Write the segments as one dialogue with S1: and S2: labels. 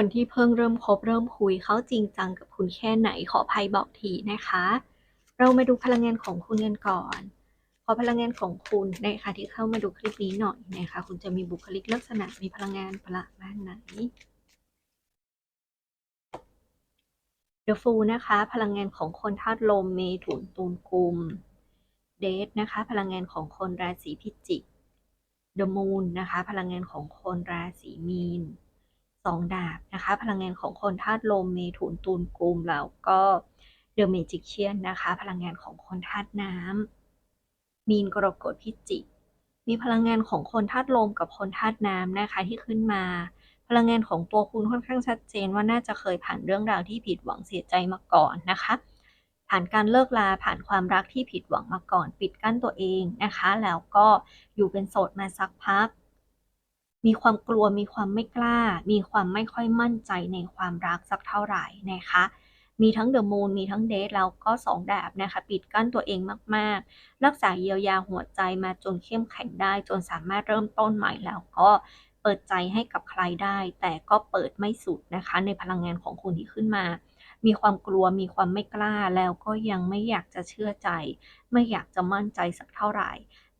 S1: คนที่เพิ่งเริ่มคบเริ่มคุยเขาจริงจังกับคุณแค่ไหนขออภัยบอกทีนะคะ เรามาดูพลังงานของคุณกันก่อน ขอพลังงานของคุณนะคะที่เข้ามาดูคลิปนี้หน่อยนะคะ คุณจะมีบุคลิกลักษณะมีพลังงานประมาณไหน The Fool นะคะ พลังงานของคนธาตุลมเมถุนตุลกุม เดทนะคะ พลังงานของคนราศีพิจิก The Moon นะคะ พลังงานของคนราศีมีน องดาบนะคะ พลังงานของคนธาตุลมเมถุนตุลกุมแล้วก็ The Magician นะคะ พลังงานของคนธาตุน้ำมีนกรกฎพิจิก มีพลังงานของคนธาตุลมกับคนธาตุน้ำนะคะที่ขึ้นมา พลังงานของตัวคุณค่อนข้างชัดเจนว่าน่าจะเคยผ่านเรื่องราวที่ผิดหวังเสียใจมาก่อนนะคะ ผ่านการเลิกลาผ่านความรักที่ผิดหวังมาก่อน ปิดกั้นตัวเองนะคะ แล้วก็อยู่เป็นโสดมาสักพัก มีความกลัว มีความไม่กล้า มีความไม่ค่อยมั่นใจในความรักสักเท่าไหร่นะคะ มีทั้งเดอะมูนมีทั้งเดทแล้วก็สองดาบนะคะปิดกั้นตัวเองมากๆ รักษาเยียวยาหัวใจมาจนเข้มแข็งได้ จนสามารถเริ่มต้นใหม่แล้วก็เปิดใจให้กับใครได้ แต่ก็เปิดไม่สุดนะคะ ในพลังงานของคุณที่ขึ้นมา มีความกลัวมีความไม่กล้าแล้วก็ยังไม่อยากจะเชื่อใจ ไม่อยากจะมั่นใจสักเท่าไหร่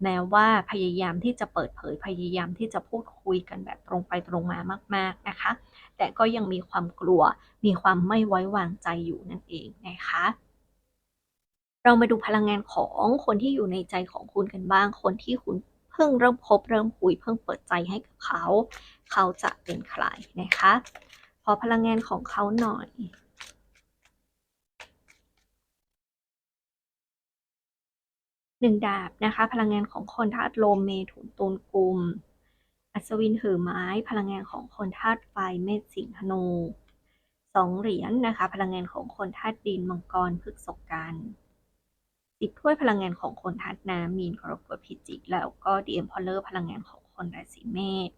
S1: แม้ว่าพยายามที่จะเปิดเผยพยายามที่จะพูดคุยกันแบบตรงไปตรงมามาก ๆนะคะ แต่ก็ยังมีความกลัว มีความไม่ไว้วางใจอยู่นั่นเองนะคะ เรามาดูพลังงานของคนที่อยู่ในใจของคุณกันบ้าง คนที่คุณเพิ่งเริ่มคบเริ่มคุยเพิ่งเปิดใจให้กับเขา เขาจะเป็นใครนะคะ ขอพลังงานของเขาหน่อย หนึ่งดาบนะคะ พลังงานของคนธาตุลมเมถุนตุลกุมอัศวินถือไม้ พลังงานของคนธาตุไฟเมษสิงหนูสองเหรียญนะคะ พลังงานของคนธาตุดินมังกรพฤกษกันสิบถ้วยพลังงานของคนธาตุน้ำมีนกรกฎพิจิก แล้วก็ดีเอ็มพอลเลอร์พลังงานของคนราศีเมษ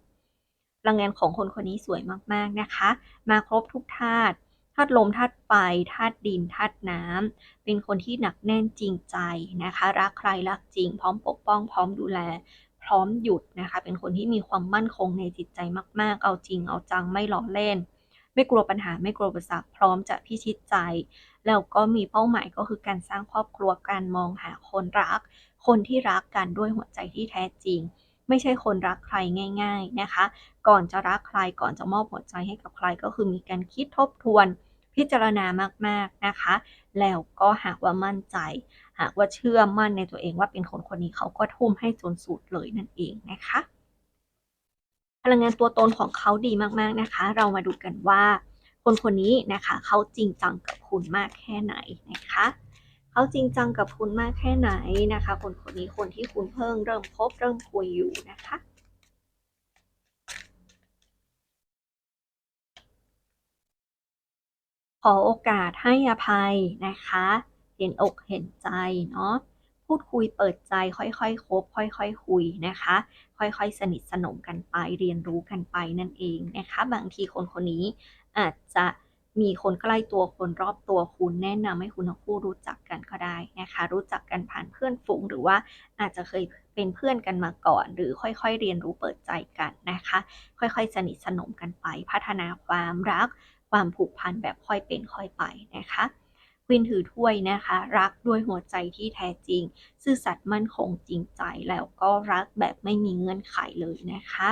S1: พลังงานของคนคนนี้สวยมากๆนะคะ มาครบทุกธาตุาตุลมธาตุไฟธาตุดินธาตุน้ำเป็นคนที่หนักแน่นจริงใจนะคะ รักใครรักจริง พร้อมปกป้อง พร้อมดูแล พร้อมหยุดนะคะ เป็นคนที่มีความมั่นคงในจิตใจมาก ๆ เอาจริง เอาจังไม่ล้อเล่น ไม่กลัวปัญหาไม่กลัวอุปสรรคพร้อมจะพิชิตใจ แล้วก็มีเป้าหมายก็คือการสร้างครอบครัวการมองหาคนรัก คนที่รักกันด้วยหัวใจที่แท้จริงไม่ใช่คนรักใครง่าย ๆนะคะ ก่อนจะรักใครก่อนจะมอบหัวใจให้กับใครก็คือมีการคิดทบทวน พิจารณามากๆนะคะ แล้วก็หากว่ามั่นใจ หากว่าเชื่อมั่นในตัวเองว่าเป็นคนคนนี้เขาก็ทุ่มให้จนสุดเลยนั่นเองนะคะพลังงานตัวตนของเขาดีมากๆนะคะ เรามาดูกันว่า คนคนนี้นะคะเขาจริงจังกับคุณมากแค่ไหนนะคะเขาจริงจังกับคุณมากแค่ไหนนะคะ คนคนนี้คนที่คุณเพิ่งเริ่มคบเริ่มคุยอยู่นะคะ ขอโอกาสให้อภัยนะคะ เห็นอกเห็นใจเนาะพูดคุยเปิดใจค่อยๆคบค่อยๆคุยนะคะ ค่อยๆ สนิทสนมกันไปเรียนรู้กันไปนั่นเองนะคะ บางทีคนคนนี้อาจจะมีคนใกล้ตัวคนรอบตัวคุณแนะนำให้คุณทั้งคู่รู้จักกันก็ได้นะคะ รู้จักกันผ่านเพื่อนฝูงหรือว่าอาจจะเคยเป็นเพื่อนกันมาก่อน หรือค่อยๆ เรียนรู้เปิดใจกันนะคะ ค่อยๆ สนิทสนมกันไป พัฒนาความรัก ความผูกพันแบบค่อยเป็นค่อยไปนะคะควินถือถ้วยนะคะ รักด้วยหัวใจที่แท้จริง ซื่อสัตย์มั่นคงจริงใจแล้วก็รักแบบไม่มีเงื่อนไขเลยนะคะ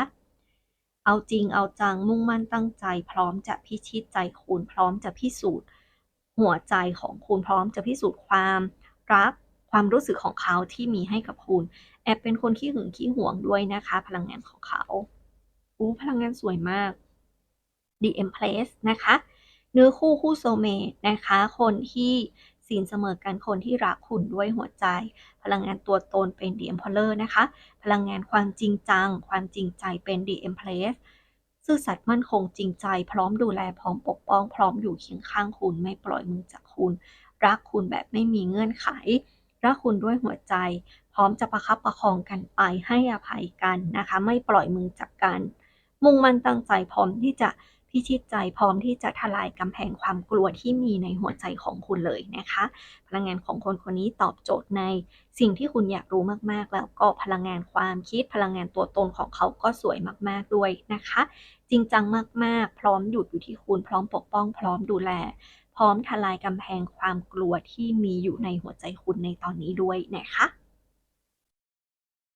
S1: เอาจริงเอาจังมุ่งมั่นตั้งใจ พร้อมจะพิชิตใจคุณพร้อมจะพิสูจน์ หัวใจของคุณพร้อมจะพิสูจน์ความรักความรู้สึกของเขาที่มีให้กับคุณ แอบเป็นคนขี้หึงขี้หวงด้วยนะคะ พลังงานของเขาอู้พลังงานสวยมาก The Empress นะคะ เนื้อคู่คู่โซเมตนะคะ คนที่สินเสมอกันคนที่รักคุณด้วยหัวใจ พลังงานตัวตนเป็น The Emperor นะคะ พลังงานความจริงจัง ความจริงใจเป็น The Empress ซื่อสัตย์มั่นคงจริงใจ พร้อมดูแลพร้อมปกป้อง พร้อมอยู่เคียงข้างคุณไม่ปล่อยมือจากคุณ รักคุณแบบไม่มีเงื่อนไข รักคุณด้วยหัวใจ พร้อมจะประคับประคองกันไปให้อภัยกันนะคะ ไม่ปล่อยมือจากกัน มุ่งมั่นตั้งใจพร้อมที่จะ พิชิตใจพร้อมที่จะทลายกำแพงความกลัวที่มีในหัวใจของคุณเลยนะคะ พลังงานของคนคนนี้ตอบโจทย์ในสิ่งที่คุณอยากรู้มากๆ แล้วก็พลังงานความคิดพลังงานตัวตนของเขาก็สวยมากๆด้วยนะคะ จริงจังมากๆ พร้อมหยุดอยู่ที่คุณพร้อมปกป้อง พร้อมดูแล พร้อมทลายกำแพงความกลัวที่มีอยู่ในหัวใจคุณในตอนนี้ด้วยนะคะ